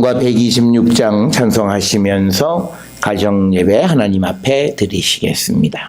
찬송가 126장 찬송하시면서 가정 예배 하나님 앞에 드리시겠습니다.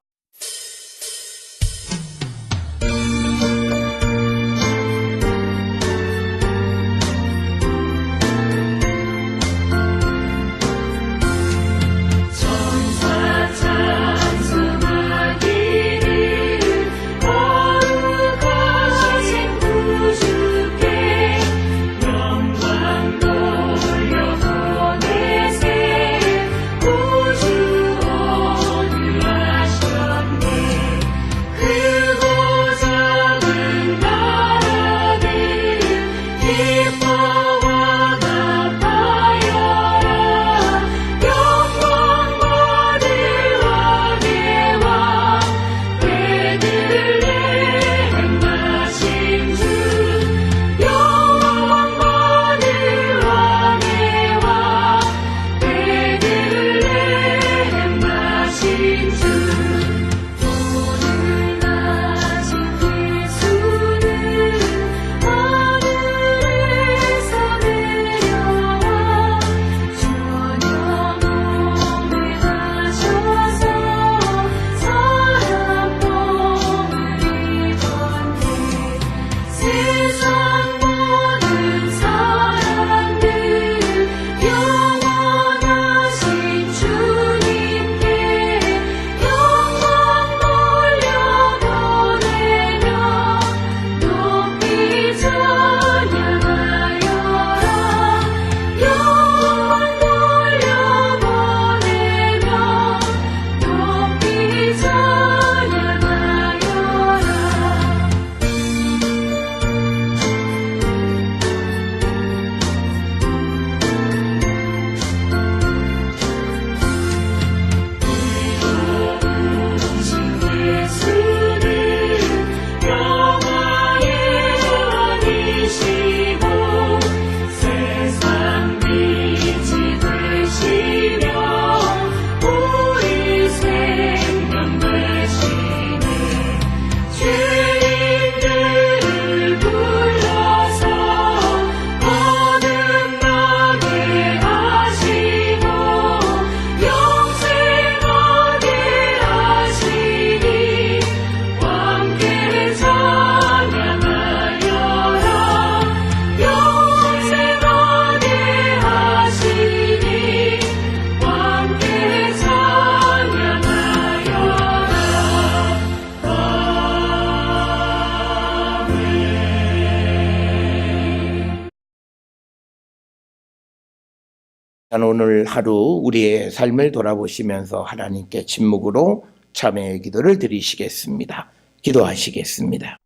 오늘 하루 우리의 삶을 돌아보시면서 하나님께 침묵으로 참회의 기도를 드리시겠습니다. 기도하시겠습니다.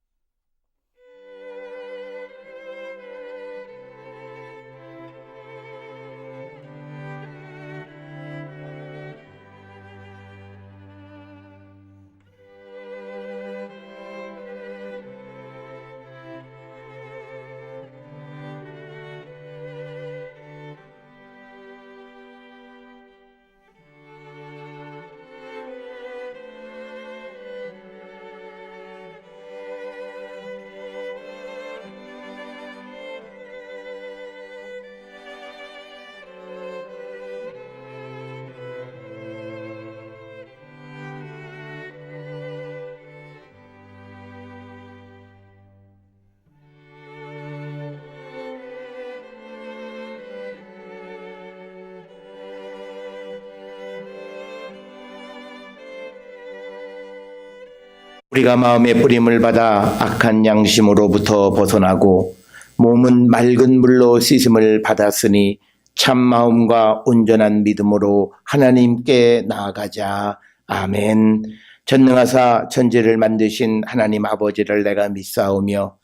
우리가 마음의 뿌림을 받아 악한 양심으로부터 벗어나고 몸은 맑은 물로 씻음을 받았으니 참 마음과 온전한 믿음으로 하나님께 나아가자. 아멘. 전능하사 천지를 만드신 하나님 아버지를 내가 믿사오며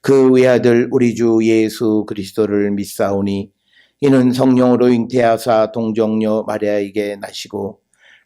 그 외아들 우리 주 예수 그리스도를 믿사오니 이는 성령으로 잉태하사 동정녀 마리아에게 나시고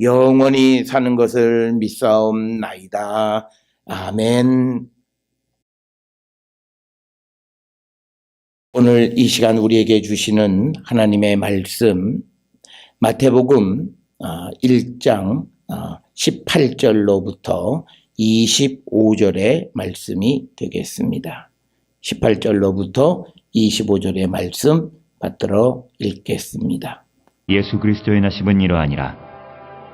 영원히 사는 것을 믿사옵나이다. 아멘. 오늘 이 시간 우리에게 주시는 하나님의 말씀, 마태복음 1장 18절로부터 25절의 말씀이 되겠습니다. 18절로부터 25절의 말씀 받들어 읽겠습니다. 예수 그리스도의 나심은 이러하니라.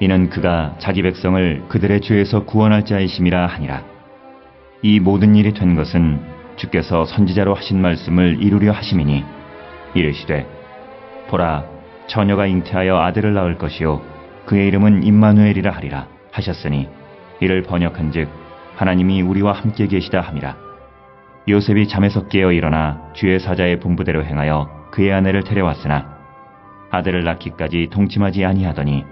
이는 그가 자기 백성을 그들의 죄에서 구원할 자이심이라 하니라. 이 모든 일이 된 것은 주께서 선지자로 하신 말씀을 이루려 하심이니 이르시되 보라 처녀가 잉태하여 아들을 낳을 것이요 그의 이름은 임마누엘이라 하리라 하셨으니 이를 번역한즉 하나님이 우리와 함께 계시다 함이라. 요셉이 잠에서 깨어 일어나 주의 사자의 분부대로 행하여 그의 아내를 데려왔으나 아들을 낳기까지 동침하지 아니하더니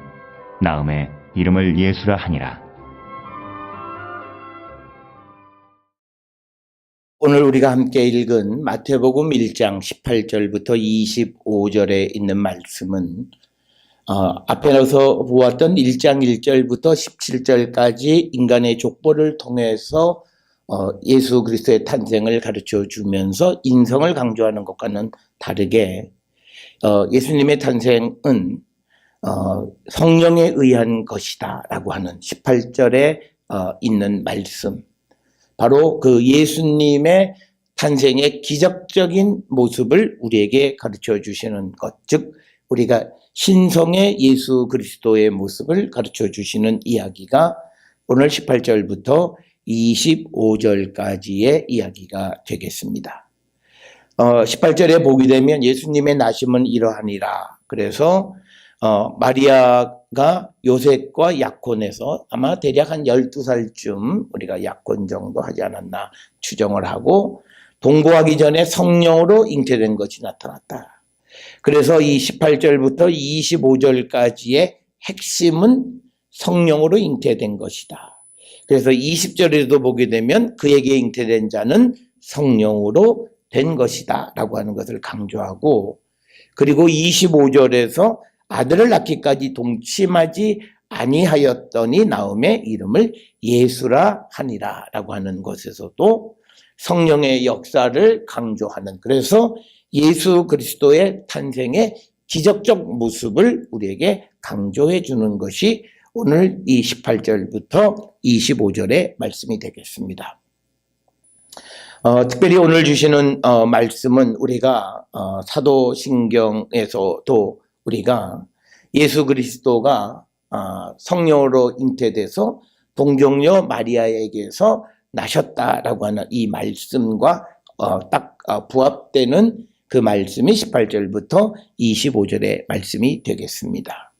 나음에 이름을 예수라 하니라. 오늘 우리가 함께 읽은 마태복음 1장 18절부터 25절에 있는 말씀은 어, 앞에서 보았던 1장 1절부터 17절까지 인간의 족보를 통해서 어, 예수 그리스도의 탄생을 가르쳐 주면서 인성을 강조하는 것과는 다르게 어, 예수님의 탄생은 어, 성령에 의한 것이다라고 하는 18절에 어, 있는 말씀. 바로 그 예수님의 탄생의 기적적인 모습을 우리에게 가르쳐 주시는 것, 즉 우리가 신성의 예수 그리스도의 모습을 가르쳐 주시는 이야기가 오늘 18절부터 25절까지의 이야기가 되겠습니다. 어, 18절에 보게 되면 예수님의 나심은 이러하니라. 그래서 어, 마리아가 요셉과 약혼해서 아마 대략 한 12살쯤 우리가 약혼 정도 하지 않았나 추정을 하고 동거하기 전에 성령으로 잉태된 것이 나타났다. 그래서 이 18절부터 25절까지의 핵심은 성령으로 잉태된 것이다. 그래서 20절에도 보게 되면 그에게 잉태된 자는 성령으로 된 것이다. 라고 하는 것을 강조하고 그리고 25절에서 아들을 낳기까지 동침하지 아니하였더니 나음의 이름을 예수라 하니라 라고 하는 것에서도 성령의 역사를 강조하는 그래서 예수 그리스도의 탄생의 기적적 모습을 우리에게 강조해 주는 것이 오늘 이 18절부터 25절의 말씀이 되겠습니다. 어, 특별히 오늘 주시는 어, 말씀은 우리가 어, 사도신경에서도 우리가 예수 그리스도가 어, 성령으로 잉태돼서 동정녀 마리아에게서 나셨다라고 하는 이 말씀과 어, 딱 어, 부합되는 그 말씀이 18절부터 25절의 말씀이 되겠습니다.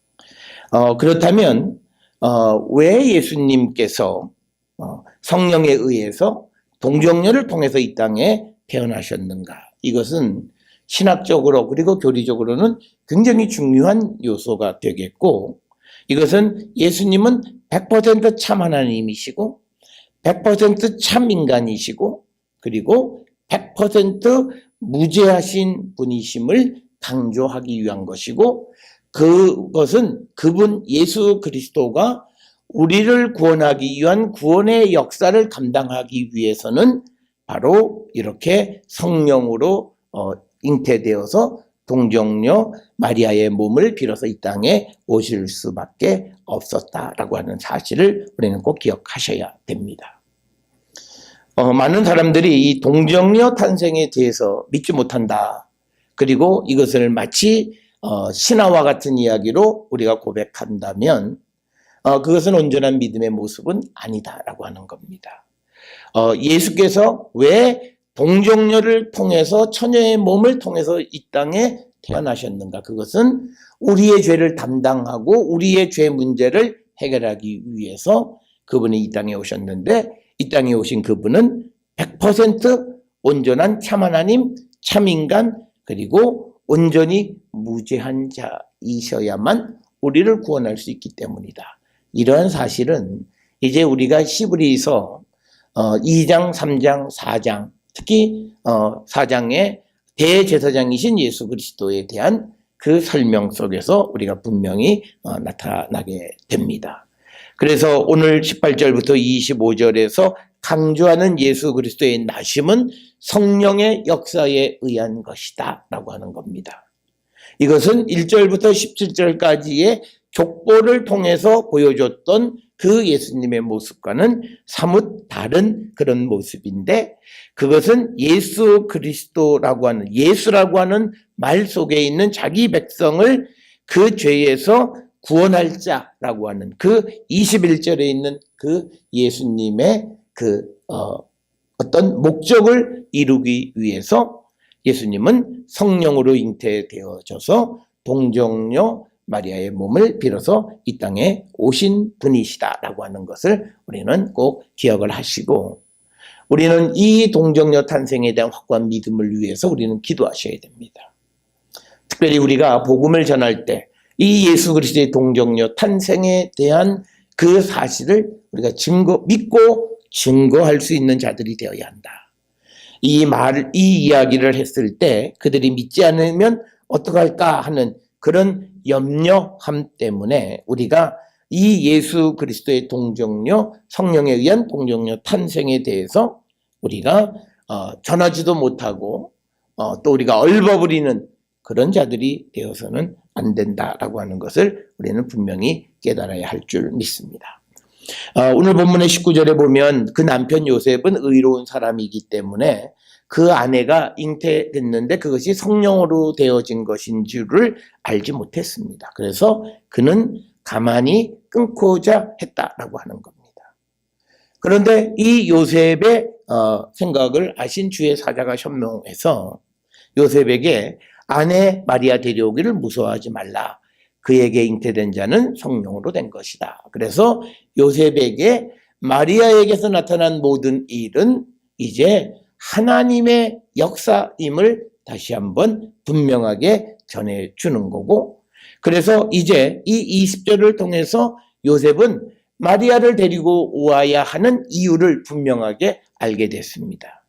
어, 그렇다면 어, 왜 예수님께서 어, 성령에 의해서 동정녀를 통해서 이 땅에 태어나셨는가? 이것은 신학적으로 그리고 교리적으로는 굉장히 중요한 요소가 되겠고 이것은 예수님은 100%참 하나님이시고 100%참 인간이시고 그리고 100% 무죄하신 분이심을 강조하기 위한 것이고 그것은 그분 예수 그리스도가 우리를 구원하기 위한 구원의 역사를 감당하기 위해서는 바로 이렇게 성령으로 어, 잉태되어서 동정녀 마리아의 몸을 빌어서 이 땅에 오실 수밖에 없었다라고 하는 사실을 우리는 꼭 기억하셔야 됩니다. 어, 많은 사람들이 이 동정녀 탄생에 대해서 믿지 못한다. 그리고 이것을 마치 어, 신화와 같은 이야기로 우리가 고백한다면 어, 그것은 온전한 믿음의 모습은 아니다라고 하는 겁니다. 어, 예수께서 왜 동정녀를 통해서 처녀의 몸을 통해서 이 땅에 태어나셨는가? 그것은 우리의 죄를 담당하고 우리의 죄 문제를 해결하기 위해서 그분이 이 땅에 오셨는데 이 땅에 오신 그분은 100% 온전한 참 하나님, 참 인간, 그리고 온전히 무죄한 자이셔야만 우리를 구원할 수 있기 때문이다. 이러한 사실은 이제 우리가 시브리서 어, 2장, 3장, 4장, 특히 어, 4장의 대제사장이신 예수 그리스도에 대한 그 설명 속에서 우리가 분명히 어, 나타나게 됩니다. 그래서 오늘 18절부터 25절에서 강조하는 예수 그리스도의 나심은 성령의 역사에 의한 것이다 라고 하는 겁니다. 이것은 1절부터 17절까지의 족보를 통해서 보여줬던 그 예수님의 모습과는 사뭇 다른 그런 모습인데 그것은 예수 그리스도라고 하는 예수라고 하는 말 속에 있는 자기 백성을 그 죄에서 구원할 자라고 하는 그 21절에 있는 그 예수님의 그 어, 어떤 목적을 이루기 위해서 예수님은 성령으로 잉태되어져서 동정녀 마리아의 몸을 빌어서 이 땅에 오신 분이시다라고 하는 것을 우리는 꼭 기억을 하시고 우리는 이 동정녀 탄생에 대한 확고한 믿음을 위해서 우리는 기도하셔야 됩니다. 특별히 우리가 복음을 전할 때 이 예수 그리스도의 동정녀 탄생에 대한 그 사실을 우리가 증거 믿고 증거할 수 있는 자들이 되어야 한다. 이 말, 이 이야기를 했을 때 그들이 믿지 않으면 어떡할까 하는 그런 염려함 때문에 우리가 이 예수 그리스도의 동정녀, 성령에 의한 동정녀 탄생에 대해서 우리가 어, 전하지도 못하고 어, 또 우리가 얼버무리는 그런 자들이 되어서는 안 된다라고 하는 것을 우리는 분명히 깨달아야 할 줄 믿습니다. 어, 오늘 본문의 19절에 보면 그 남편 요셉은 의로운 사람이기 때문에 그 아내가 잉태됐는데 그것이 성령으로 되어진 것인 줄을 알지 못했습니다. 그래서 그는 가만히 끊고자 했다라고 하는 겁니다. 그런데 이 요셉의 어, 생각을 아신 주의 사자가 현명해서 요셉에게 아내 마리아 데려오기를 무서워하지 말라. 그에게 잉태된 자는 성령으로 된 것이다. 그래서 요셉에게 마리아에게서 나타난 모든 일은 이제 하나님의 역사임을 다시 한번 분명하게 전해주는 거고, 그래서 이제 이 20절을 통해서 요셉은 마리아를 데리고 와야 하는 이유를 분명하게 알게 됐습니다.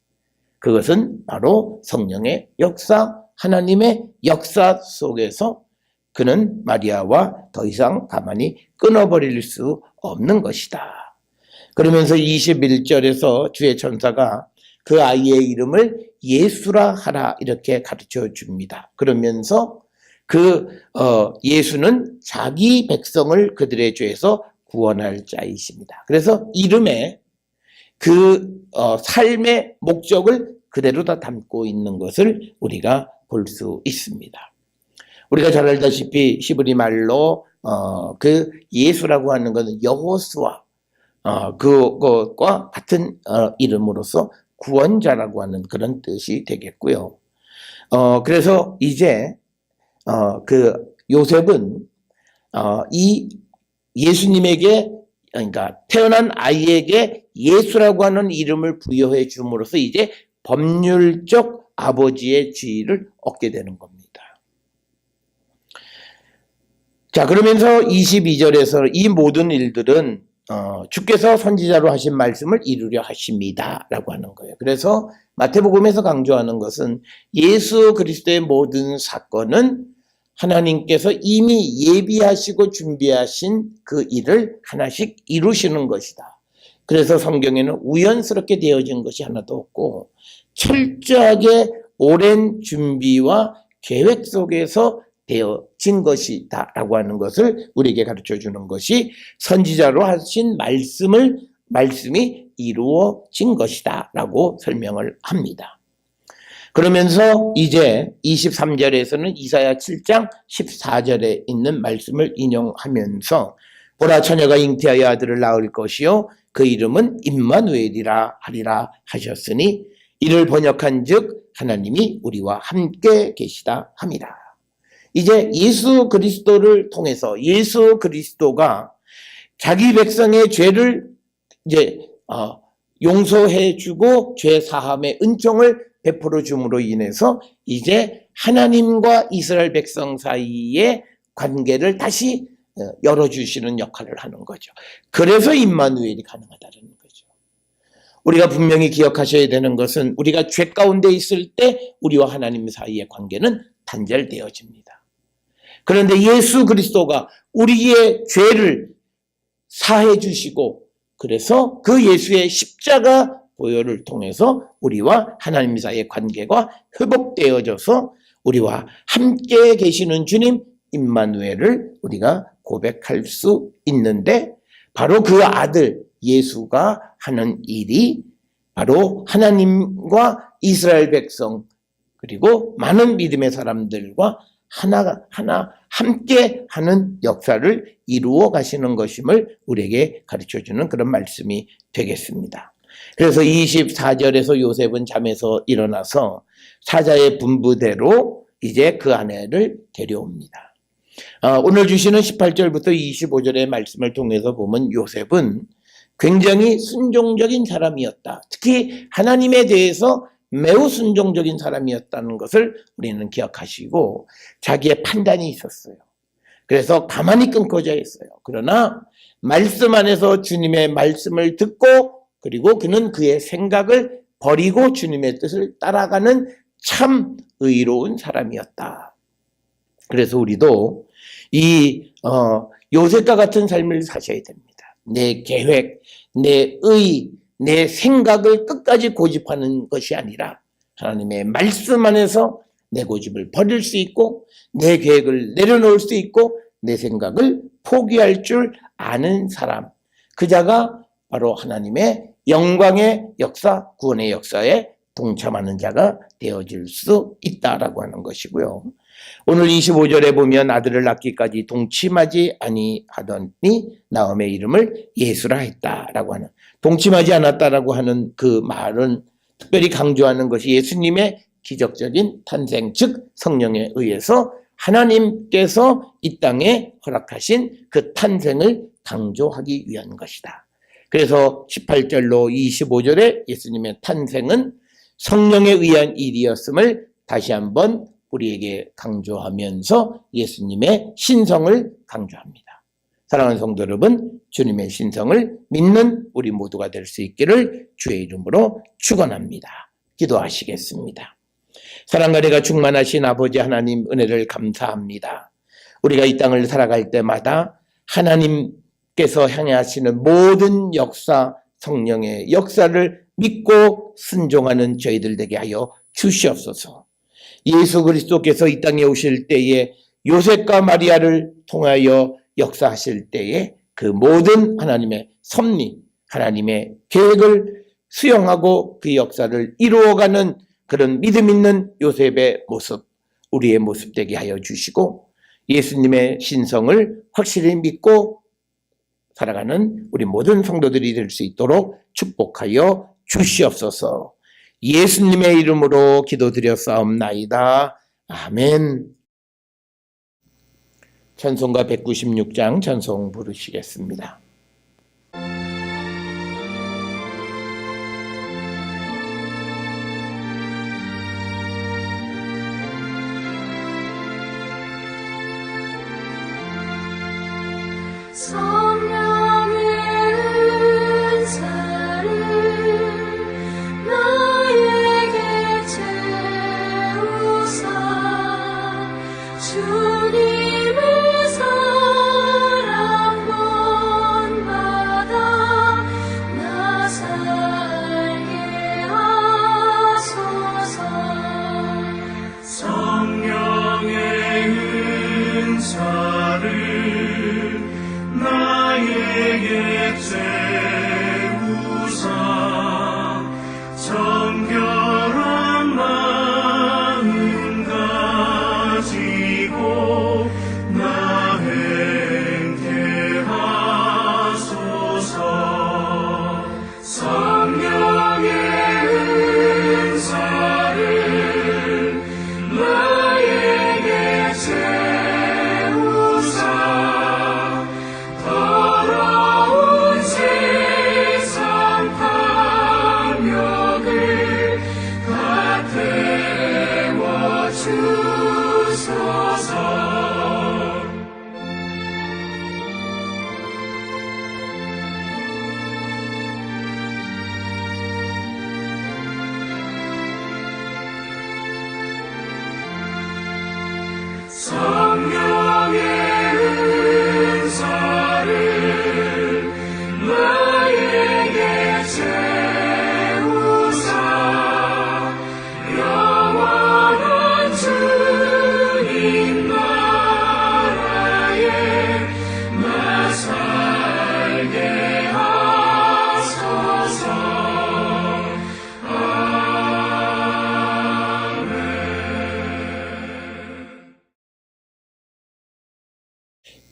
그것은 바로 성령의 역사, 하나님의 역사 속에서 그는 마리아와 더 이상 가만히 끊어버릴 수 없는 것이다. 그러면서 21절에서 주의 천사가 그 아이의 이름을 예수라 하라 이렇게 가르쳐 줍니다. 그러면서 그 어, 예수는 자기 백성을 그들의 죄에서 구원할 자이십니다. 그래서 이름에 그 어, 삶의 목적을 그대로 다 담고 있는 것을 우리가 볼 수 있습니다. 우리가 잘 알다시피 히브리 말로 어, 그 예수라고 하는 것은 여호수아 어, 그것과 같은 어, 이름으로서 구원자라고 하는 그런 뜻이 되겠고요. 어, 그래서 이제 어, 그 요셉은 어, 이 예수님에게 그러니까 태어난 아이에게 예수라고 하는 이름을 부여해 줌으로써 이제 법률적 아버지의 지위를 얻게 되는 겁니다. 자, 그러면서 22절에서 이 모든 일들은 어, 주께서 선지자로 하신 말씀을 이루려 하십니다. 라고 하는 거예요. 그래서 마태복음에서 강조하는 것은 예수 그리스도의 모든 사건은 하나님께서 이미 예비하시고 준비하신 그 일을 하나씩 이루시는 것이다. 그래서 성경에는 우연스럽게 되어진 것이 하나도 없고 철저하게 오랜 준비와 계획 속에서 되어 진 것이다라고 하는 것을 우리에게 가르쳐 주는 것이 선지자로 하신 말씀을 말씀이 이루어진 것이다라고 설명을 합니다. 그러면서 이제 23절에서는 이사야 7장 14절에 있는 말씀을 인용하면서 보라 처녀가 잉태하여 아들을 낳을 것이요 그 이름은 임마누엘이라 하리라 하셨으니 이를 번역한즉 하나님이 우리와 함께 계시다 함이라. 이제 예수 그리스도를 통해서 예수 그리스도가 자기 백성의 죄를 이제 어, 용서해 주고 죄 사함의 은총을 베풀어 줌으로 인해서 이제 하나님과 이스라엘 백성 사이의 관계를 다시 어, 열어 주시는 역할을 하는 거죠. 그래서 임마누엘이 가능하다는 거죠. 우리가 분명히 기억하셔야 되는 것은 우리가 죄 가운데 있을 때 우리와 하나님 사이의 관계는 단절되어집니다. 그런데 예수 그리스도가 우리의 죄를 사해 주시고 그래서 그 예수의 십자가 보혈을 통해서 우리와 하나님 사이의 관계가 회복되어져서 우리와 함께 계시는 주님 임마누엘을 우리가 고백할 수 있는데 바로 그 아들 예수가 하는 일이 바로 하나님과 이스라엘 백성 그리고 많은 믿음의 사람들과 하나 하나 함께 하는 역사를 이루어 가시는 것임을 우리에게 가르쳐 주는 그런 말씀이 되겠습니다. 그래서 24절에서 요셉은 잠에서 일어나서 사자의 분부대로 이제 그 아내를 데려옵니다. 아, 오늘 주시는 18절부터 25절의 말씀을 통해서 보면 요셉은 굉장히 순종적인 사람이었다. 특히 하나님에 대해서 매우 순종적인 사람이었다는 것을 우리는 기억하시고 자기의 판단이 있었어요. 그래서 가만히 끊고자 했어요. 그러나 말씀 안에서 주님의 말씀을 듣고 그리고 그는 그의 생각을 버리고 주님의 뜻을 따라가는 참 의로운 사람이었다. 그래서 우리도 이 어, 요셉과 같은 삶을 사셔야 됩니다. 내 계획, 내 의, 내 생각을 끝까지 고집하는 것이 아니라 하나님의 말씀 안에서 내 고집을 버릴 수 있고 내 계획을 내려놓을 수 있고 내 생각을 포기할 줄 아는 사람. 그 자가 바로 하나님의 영광의 역사, 구원의 역사에 동참하는 자가 되어질 수 있다라고 하는 것이고요. 오늘 25절에 보면 아들을 낳기까지 동침하지 아니하더니 나음의 이름을 예수라 했다라고 하는 동침하지 않았다라고 하는 그 말은 특별히 강조하는 것이 예수님의 기적적인 탄생 즉 성령에 의해서 하나님께서 이 땅에 허락하신 그 탄생을 강조하기 위한 것이다. 그래서 18절로 25절에 예수님의 탄생은 성령에 의한 일이었음을 다시 한번 우리에게 강조하면서 예수님의 신성을 강조합니다. 사랑하는 성도 여러분, 주님의 신성을 믿는 우리 모두가 될 수 있기를 주의 이름으로 축원합니다. 기도하시겠습니다. 사랑과 내가 충만하신 아버지 하나님 은혜를 감사합니다. 우리가 이 땅을 살아갈 때마다 하나님께서 향하시는 모든 역사, 성령의 역사를 믿고 순종하는 저희들 되게 하여 주시옵소서. 예수 그리스도께서 이 땅에 오실 때에 요셉과 마리아를 통하여 역사하실 때에 그 모든 하나님의 섭리, 하나님의 계획을 수용하고 그 역사를 이루어가는 그런 믿음 있는 요셉의 모습, 우리의 모습 되게 하여 주시고 예수님의 신성을 확실히 믿고 살아가는 우리 모든 성도들이 될 수 있도록 축복하여 주시옵소서. 예수님의 이름으로 기도드렸사옵나이다. 아멘. 찬송가 196장 찬송 부르시겠습니다.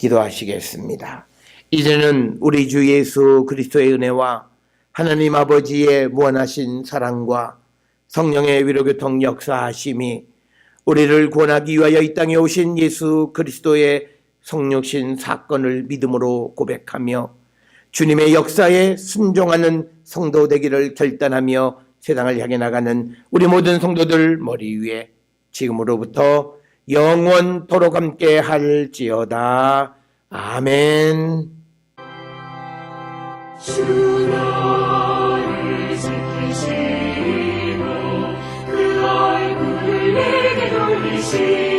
기도하시겠습니다. 이제는 우리 주 예수 그리스도의 은혜와 하나님 아버지의 무한하신 사랑과 성령의 위로교통 역사하심이 우리를 구원하기 위하여 이 땅에 오신 예수 그리스도의 성육신 사건을 믿음으로 고백하며 주님의 역사에 순종하는 성도 되기를 결단하며 세상을 향해 나가는 우리 모든 성도들 머리 위에 지금으로부터 영원토록 함께 할지어다. 아멘. 그 내게 돌리시고